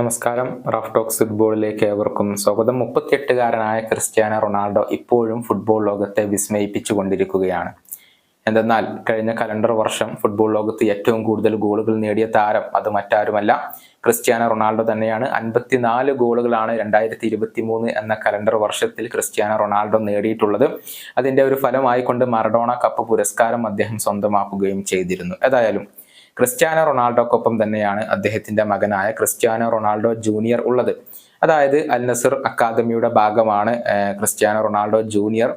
നമസ്കാരം. Rough talks ഫുട്ബോളിലേക്ക് ഏവർക്കും സ്വാഗതം. മുപ്പത്തിയെട്ടുകാരനായ ക്രിസ്ത്യാനോ റൊണാൾഡോ ഇപ്പോഴും ഫുട്ബോൾ ലോകത്തെ വിസ്മയിപ്പിച്ചു കൊണ്ടിരിക്കുകയാണ്. എന്തെന്നാൽ കഴിഞ്ഞ കലണ്ടർ വർഷം ഫുട്ബോൾ ലോകത്ത് ഏറ്റവും കൂടുതൽ ഗോളുകൾ നേടിയ താരം അത് മറ്റാരുമല്ല. ക്രിസ്ത്യാനോ റൊണാൾഡോ തന്നെയാണ്. അൻപത്തിനാല് ഗോളുകളാണ് രണ്ടായിരത്തി ഇരുപത്തി മൂന്ന് എന്ന കലണ്ടർ വർഷത്തിൽ ക്രിസ്ത്യാനോ റൊണാൾഡോ നേടിയിട്ടുള്ളത്. അതിന്റെ ഒരു ഫലമായിക്കൊണ്ട് മറഡോണ കപ്പ് പുരസ്കാരം അദ്ദേഹം സ്വന്തമാക്കുകയും ചെയ്തിരുന്നു. ഏതായാലും ക്രിസ്ത്യാനോ റൊണാൾഡോക്കൊപ്പം തന്നെയാണ് അദ്ദേഹത്തിന്റെ മകനായ ക്രിസ്ത്യാനോ റൊണാൾഡോ ജൂനിയർ ഉള്ളത്. അതായത് അൽ നസർ അക്കാദമിയുടെ ഭാഗമാണ് ക്രിസ്ത്യാനോ റൊണാൾഡോ ജൂനിയർ.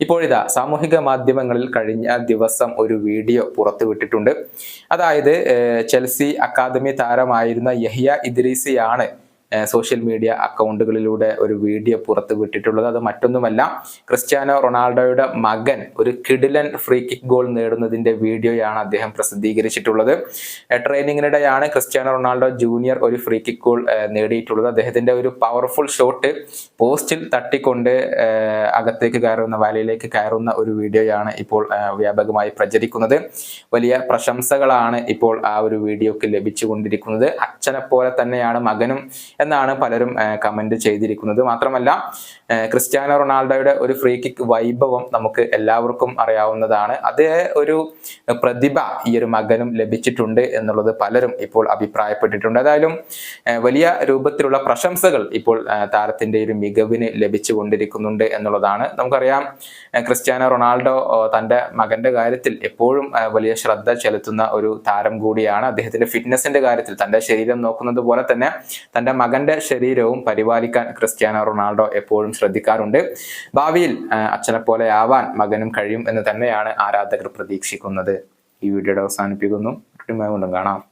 ഇപ്പോഴിതാ സാമൂഹിക മാധ്യമങ്ങളിൽ കഴിഞ്ഞ ദിവസം ഒരു വീഡിയോ പുറത്തുവിട്ടിട്ടുണ്ട്. അതായത് ചെൽസി അക്കാദമി താരമായിരുന്ന യഹിയ ഇദ്രീസിയാണ് സോഷ്യൽ മീഡിയ അക്കൗണ്ടുകളിലൂടെ ഒരു വീഡിയോ പുറത്തു വിട്ടിട്ടുള്ളത് അത് മറ്റൊന്നുമല്ല ക്രിസ്ത്യാനോ റൊണാൾഡോയുടെ മകൻ ഒരു കിഡിലൻ ഫ്രീ കിക്ക് ഗോൾ നേടുന്നതിന്റെ വീഡിയോയാണ് അദ്ദേഹം പ്രസിദ്ധീകരിച്ചിട്ടുള്ളത്. ട്രെയിനിങ്ങിനിടെയാണ് ക്രിസ്ത്യാനോ റൊണാൾഡോ ജൂനിയർ ഒരു ഫ്രീ കിക്ക് ഗോൾ നേടിയിട്ടുള്ളത്. അദ്ദേഹത്തിന്റെ ഒരു പവർഫുൾ ഷോട്ട് പോസ്റ്റിൽ തട്ടിക്കൊണ്ട് അകത്തേക്ക് കയറുന്ന വലയിലേക്ക് കയറുന്ന ഒരു വീഡിയോയാണ് ഇപ്പോൾ വ്യാപകമായി പ്രചരിക്കുന്നത്. വലിയ പ്രശംസകളാണ് ഇപ്പോൾ ആ ഒരു വീഡിയോക്ക് ലഭിച്ചുകൊണ്ടിരിക്കുന്നത്. അച്ഛനെ പോലെ തന്നെയാണ് മകനും എന്നാണ് പലരും കമന്റ് ചെയ്തിരിക്കുന്നത്. മാത്രമല്ല ക്രിസ്ത്യാനോ റൊണാൾഡോയുടെ ഒരു ഫ്രീ കിക്ക് വൈഭവം നമുക്ക് എല്ലാവർക്കും അറിയാവുന്നതാണ്. അതേ ഒരു പ്രതിഭ ഈ ഒരു മകനും ലഭിച്ചിട്ടുണ്ട് എന്നുള്ളത് പലരും ഇപ്പോൾ അഭിപ്രായപ്പെട്ടിട്ടുണ്ട്. ഏതായാലും വലിയ രൂപത്തിലുള്ള പ്രശംസകൾ ഇപ്പോൾ താരത്തിന്റെ ഒരു മികവിന് ലഭിച്ചുകൊണ്ടിരിക്കുന്നുണ്ട് എന്നുള്ളതാണ്. നമുക്കറിയാം ക്രിസ്ത്യാനോ റൊണാൾഡോ തന്റെ മകന്റെ കാര്യത്തിൽ എപ്പോഴും വലിയ ശ്രദ്ധ ചെലുത്തുന്ന ഒരു താരം കൂടിയാണ്. അദ്ദേഹത്തിന്റെ ഫിറ്റ്നസിന്റെ കാര്യത്തിൽ തന്റെ ശരീരം നോക്കുന്നത് പോലെ തന്നെ തന്റെ മകന്റെ ശരീരവും പരിപാലിക്കാൻ ക്രിസ്ത്യാനോ റൊണാൾഡോ എപ്പോഴും ശ്രദ്ധിക്കാറുണ്ട്. ഭാവിയിൽ അച്ഛനെ പോലെ ആവാൻ മകനും കഴിയും എന്ന് തന്നെയാണ് ആരാധകർ പ്രതീക്ഷിക്കുന്നത്. ഈ വീഡിയോയുടെ അവസാനിപ്പിക്കുന്നു. കൊണ്ടും കാണാം.